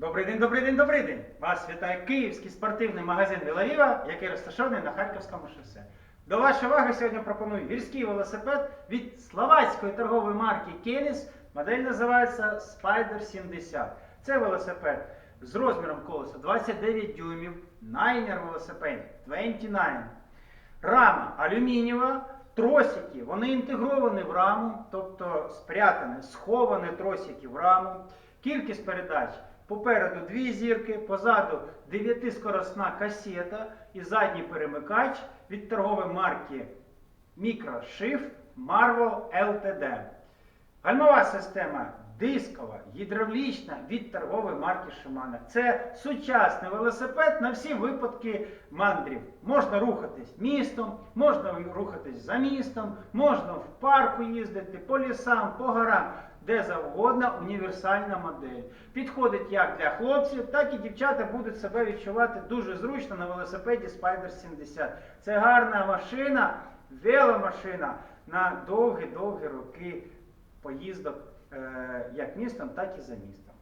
Добрий день, добрий день, добрий день! Вас вітає київський спортивний магазин Вілавіва, який розташований на Харківському шосе. До вашої уваги сьогодні пропоную гірський велосипед від словацької торгової марки Kenis. Модель називається Spider 70. Це велосипед з розміром колеса 29 дюймів, Niner велосипед 29. Рама алюмінієва, тросики, вони інтегровані в раму, тобто спрятані, сховані тросики в раму. Кількість передач попереду дві зірки, позаду 9-скоросна касета і задній перемикач від торгової марки Microshift Marvel LTD. Гальмова система дискова, гідравлічна від торгової марки Shimano. Це сучасний велосипед на всі випадки мандрів. Можна рухатись містом, можна рухатись за містом, можна в парку їздити, по лісам, по горам, де завгодно універсальна модель. Підходить як для хлопців, так і дівчата будуть себе відчувати дуже зручно на велосипеді Spider 70. Це гарна машина, веломашина на довгі-довгі роки поїздок е, як містом, так і за містом.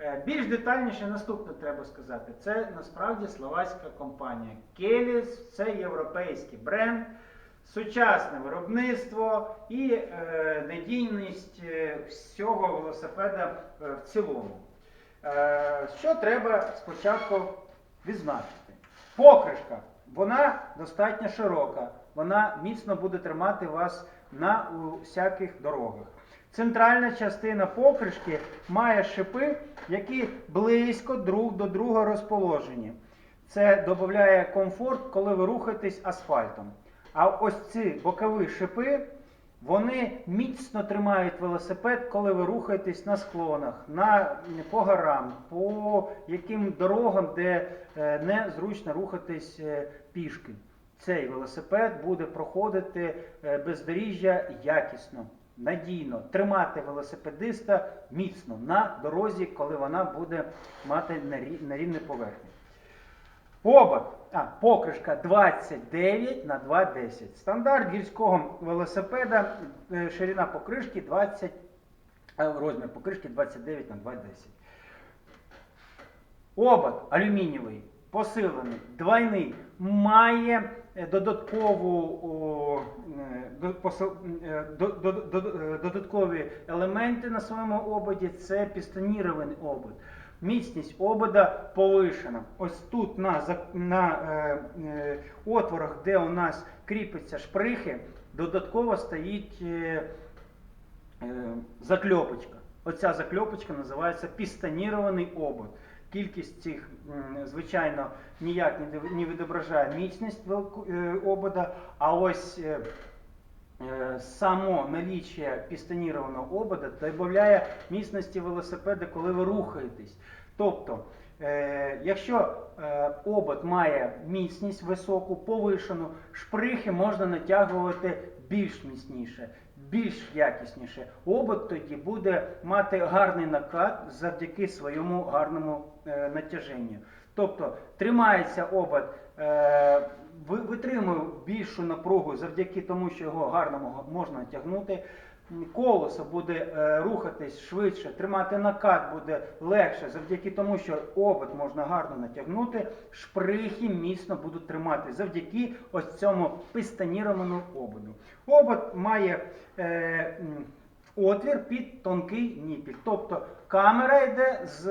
Е, Більш детальніше наступне треба сказати. Це насправді словацька компанія. Келіс це європейський бренд, сучасне виробництво і е, надійність е, всього велосипеда е, в цілому. Е, що треба спочатку відзначити? Покришка, вона достатньо широка, вона міцно буде тримати вас на усяких дорогах. Центральна частина покришки має шипи, які близько друг до друга розположені. Це додає комфорт, коли ви рухаєтесь асфальтом. А ось ці бокові шипи, вони міцно тримають велосипед, коли ви рухаєтесь на склонах, на, по горам, по яким дорогам, де е, незручно рухатись е, пішки. Цей велосипед буде проходити е, бездоріжжя якісно, надійно, тримати велосипедиста міцно на дорозі, коли вона буде мати на рі- на рівній поверхні. Обод, а, покришка 29 на 2,10. Стандарт гірського велосипеда, е, ширина покришки 20, е, розмір покришки 29 на 2,10. Обод алюмінієвий, посилений, двойний, має додаткову, додаткові елементи на своєму ободі. Це пістонірований обод. Міцність обода повишена. Ось тут на, на е, е, отворах, де у нас кріпиться шприхи, додатково стоїть е, е, закльопочка. Оця закльопочка називається пістонірований обод. Кількість цих, звичайно, ніяк не відображає міцність е, обода, а ось е, само наліччя пістонірованого обода додає міцності велосипеда, коли ви рухаєтесь. Тобто, е, якщо е, обод має міцність високу, повишену, шприхи можна натягувати більш міцніше, більш якісніше. Обод тоді буде мати гарний накат завдяки своєму гарному е, натяженню. Тобто тримається обод, е, витримує більшу напругу завдяки тому, що його гарно можна натягнути. М, Колесо буде е, рухатись швидше, тримати накат буде легше, завдяки тому, що обод можна гарно натягнути, шприхи міцно будуть тримати завдяки ось цьому пистонірованому ободу. Обод має е, отвір під тонкий ніпіль. Тобто камера йде з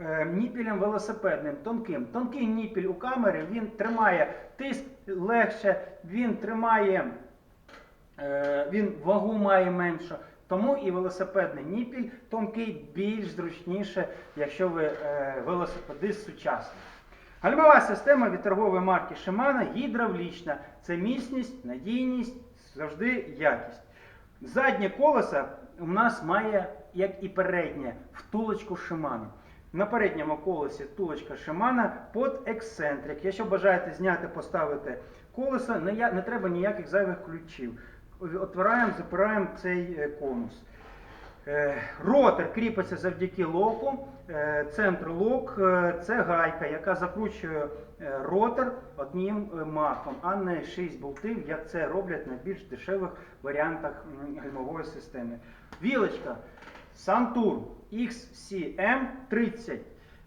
е, ніпілем велосипедним, тонким. Тонкий ніпіль у камери він тримає тиск легше, він тримає. Е, він вагу має меншу. Тому і велосипедний ніпіль тонкий більш зручніше, якщо ви е, велосипедист сучасний. Гальмова система від торгової марки Shimano гідравлічна. Це міцність, надійність, завжди якість. Заднє колесо у нас має, як і переднє, втулочку Шимана. На передньому колесі тулочка Шимана під ексцентрик. Якщо бажаєте зняти, поставити колесо, не, не треба ніяких зайвих ключів. Отвираємо, запираємо цей е, конус. Е, Ротор кріпиться завдяки локу. Е, Центр лок е, це гайка, яка закручує ротор одним махом, а не 6 болтів, як це роблять на більш дешевих варіантах гальмової системи. Вілочка Santur XCM 30.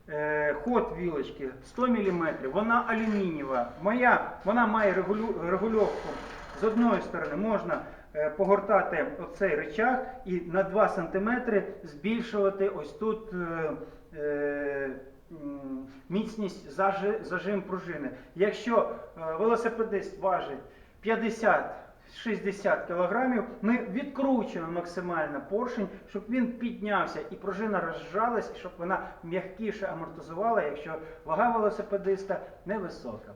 Е, Ход вілочки 100 мм, вона алюмінієва. Моя, вона має регульовку. З одної сторони можна погортати оцей рычаг і на 2 см збільшувати ось тут е, е, міцність зажи- зажим пружини. Якщо е, велосипедист важить 50-60 кг, ми відкручуємо максимально поршень, щоб він піднявся і пружина розжалась, щоб вона м'якіше амортизувала, якщо вага велосипедиста невисока.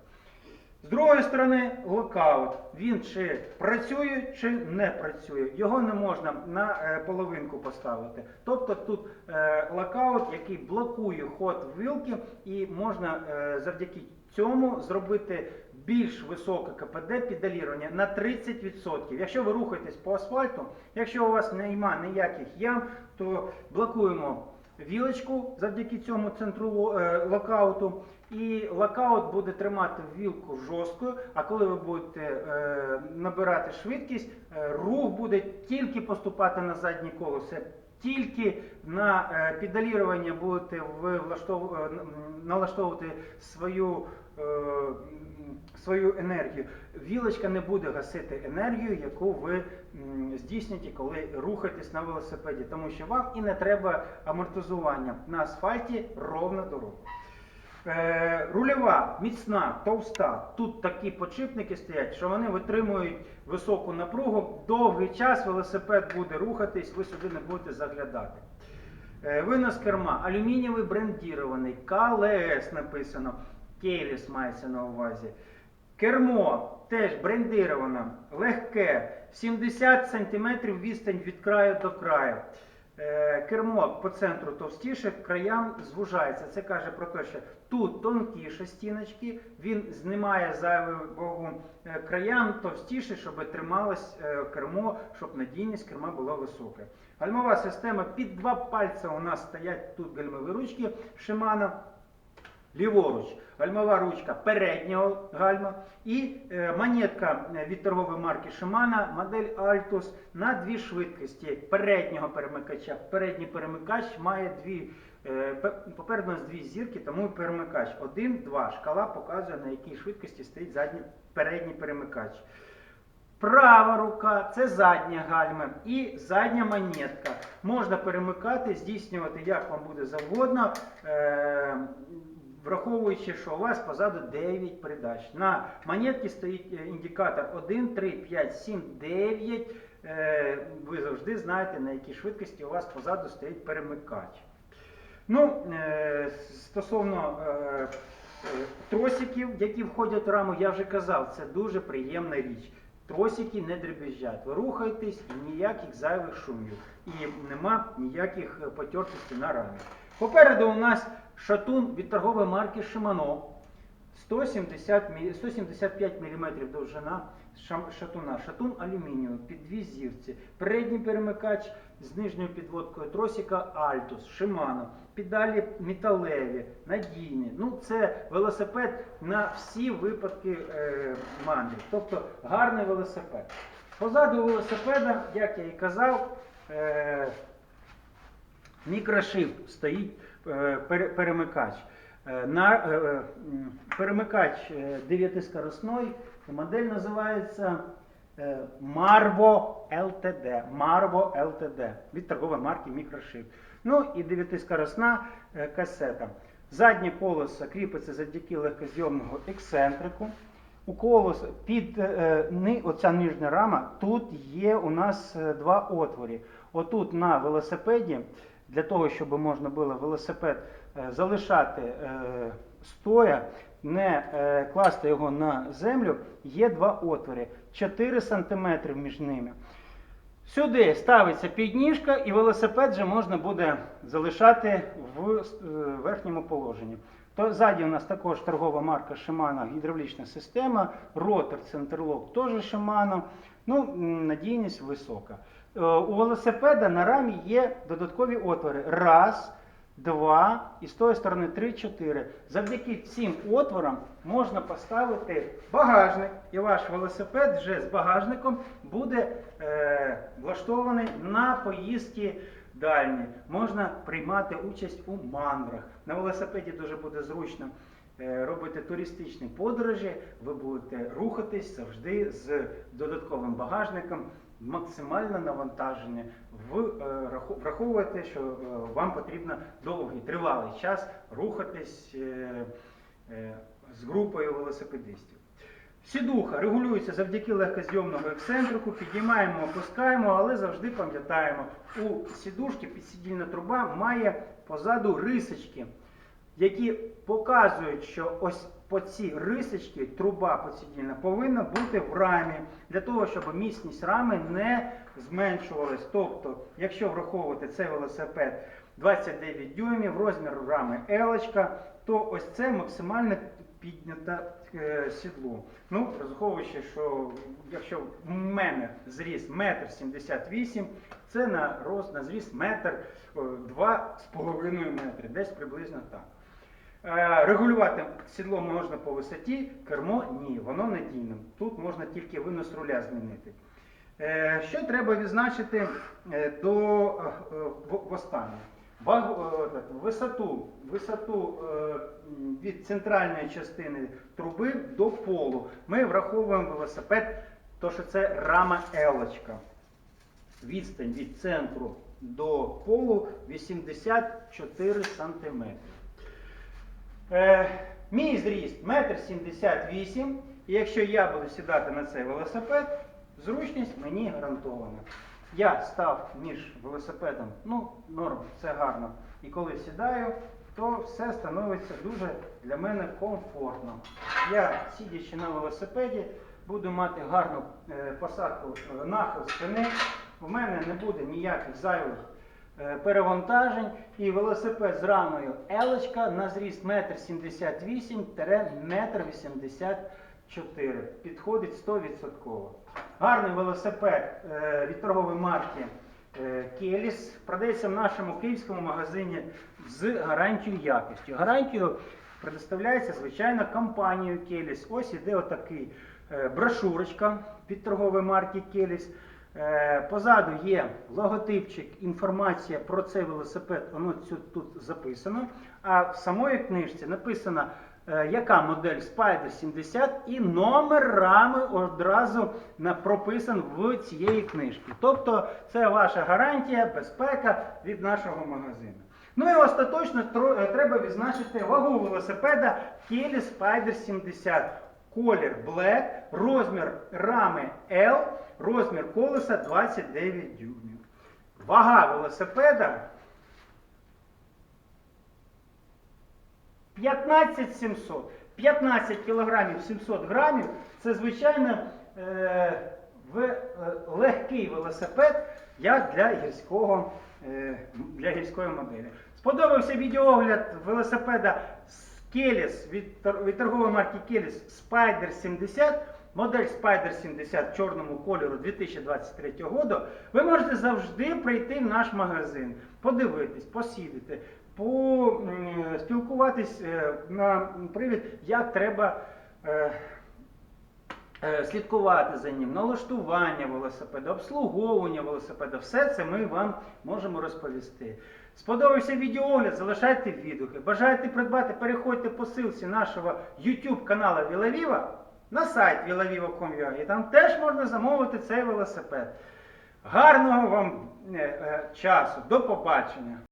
З другої сторони, локаут. Він чи працює, чи не працює. Його не можна на е, половинку поставити. Тобто тут е, локаут, який блокує ход вилки, і можна е, завдяки цьому зробити більш високе КПД підалірування на 30%. Якщо ви рухаєтесь по асфальту, якщо у вас немає ніяких ям, то блокуємо вілочку завдяки цьому центру ло- локауту. І локаут буде тримати вілку жорсткою, а коли ви будете е, набирати швидкість, е, рух буде тільки поступати на заднє колесо. Тільки на е, педалірування будете ви влаштов... е, налаштовувати свою, е, свою енергію. Вілочка не буде гасити енергію, яку ви м, здійсните, коли рухаєтесь на велосипеді, тому що вам і не треба амортизування на асфальті ровно дорогу. Е, рульова, міцна, товста. Тут такі подшипники стоять, що вони витримують високу напругу. Довгий час велосипед буде рухатись, ви сюди не будете заглядати. Е, винос керма алюмінієвий брендірований, КЛС написано, Кейліс мається на увазі. Кермо теж брендировано, легке, 70 см відстань від краю до краю. Е, Кермо по центру товстіше, краям звужається. Це каже про те, що тут тонкіше стіночки, він знімає зайву е, краям товстіше, щоб трималось е, кермо, щоб надійність керма була висока. Гальмова система під два пальця у нас стоять тут гальмові ручки Shimano. Ліворуч гальмова ручка переднього гальма і е, монетка е, від торгової марки Shimano, модель Altus на дві швидкості переднього перемикача. Передній перемикач має дві, е, попереду нас дві зірки, тому перемикач. Один, два. Шкала показує, на якій швидкості стоїть задній передній перемикач. Права рука це задня гальма і задня монетка. Можна перемикати, здійснювати як вам буде завгодно, враховуючи, що у вас позаду 9 передач. На монетці стоїть е, індикатор 1, 3, 5, 7, 9. Е, ви завжди знаєте, на якій швидкості у вас позаду стоїть перемикач. Ну, е, стосовно е, тросиків, які входять в раму, я вже казав, це дуже приємна річ. Тросики не дребезжать. Ви рухаєтесь ніяких зайвих шумів. І нема ніяких потертостей на рамі. Попереду у нас шатун від торгової марки Shimano. 170, 175 мм довжина шатуна. Шатун алюмінієвий, під дві зірці. Передній перемикач з нижньою підводкою тросика Altus, Shimano. Педалі металеві, надійні. Ну, це велосипед на всі випадки е, мандрів. Тобто гарний велосипед. Позаду велосипеда, як я і казав, е, мікрошип стоїть е, перемикач. Е, На, е, перемикач дев'ятискоросний, модель називається Marvo LTD. Marvo LTD від торгової марки Microship. Ну і дев'ятискоросна касета. Заднє колесо кріпиться завдяки легкозйомного ексцентрику. У колес під ни, оця нижня рама, тут є у нас два отвори. Отут на велосипеді, для того, щоб можна було велосипед е, залишати е, стоя, не е, класти його на землю, є два отвори. 4 см між ними. Сюди ставиться підніжка і велосипед вже можна буде залишати в верхньому положенні. То ззаді у нас також торгова марка Shimano гідравлічна система, ротор центрлок теж Shimano. Ну, надійність висока. Е, У велосипеда на рамі є додаткові отвори. Раз, два і з тої сторони три, чотири. Завдяки цим отворам можна поставити багажник, і ваш велосипед вже з багажником буде е, влаштований на поїздки дальні. Можна приймати участь у мандрах. На велосипеді дуже буде зручно е, робити туристичні подорожі. Ви будете рухатись завжди з додатковим багажником. Максимальне навантаження. В, е, враховуйте, що е, вам потрібно довгий тривалий час рухатись з групою велосипедистів. Сідуха регулюється завдяки легкозйомного ексцентрику, підіймаємо, опускаємо, але завжди пам'ятаємо, у сідушки підсидільна труба має позаду рисочки, які показують, що ось по ці рисочки труба підсидільна повинна бути в рамі, для того, щоб міцність рами не зменшувалась. Тобто, якщо враховувати цей велосипед 29 дюймів, розмір рами елочка, то ось це максимально підняте сідло. Ну, розраховуючи, що якщо в мене зріс 1,78 м, це на рост на зріс метр о, 2,5 метри, десь приблизно так. Е, Регулювати сідло можна по висоті, кермо ні, воно надійне. Тут можна тільки винос руля змінити. Е, Що треба відзначити е, до в-? Е, Висоту, висоту е, від центральної частини труби до полу. Ми враховуємо велосипед, то що це рама елочка. Відстань від центру до полу 84 см. Е, мій зріст 1,78 м. І якщо я буду сідати на цей велосипед, зручність мені гарантована. Я став між велосипедом, ну, норм, все гарно. І коли сідаю, то все становиться дуже для мене комфортно. Я, сидячи на велосипеді, буду мати гарну е, посадку нахил спини. У мене не буде ніяких зайвих е, перевантажень. І велосипед з рамою елочка на зріст 1,78-1,84 м. Підходить 100%. Гарний велосипед е, від торгової марки е, Келіс продається в нашому київському магазині з гарантією якості. Гарантію предоставляється, звичайно, компанією Келіс. Ось іде отакий е, брошурочка від торгової марки Келіс. Позаду є логотипчик, інформація про цей велосипед, воно тут записано. А в самої книжці написано, яка модель Spider 70 і номер рами одразу прописан в цієї книжки. Тобто це ваша гарантія, безпека від нашого магазину. Ну і остаточно е, треба відзначити вагу велосипеда Kelly Spider 70. Колір Black, розмір рами L, розмір колеса 29 дюймів. Вага велосипеда 15 700. 15 кілограмів 700 грамів. Це звичайно е, в, е, легкий велосипед як для гірського е, для гірської моделі. Сподобався відеоогляд велосипеда Келіс від, від торгової марки Келіс Spider 70. Модель Spider 70 чорному кольору 2023 року. Ви можете завжди прийти в наш магазин, подивитись, посідати, поспілкуватись на привід, як треба е, е, слідкувати за ним, налаштування велосипеда, обслуговування велосипеда. Все це ми вам можемо розповісти. Сподобався відеоогляд, залишайте відгуки. Бажаєте придбати, переходьте по ссылці нашого YouTube каналу Вілавіва на сайт vilaviva.com.ua і там теж можна замовити цей велосипед. Гарного вам е, е, часу, до побачення!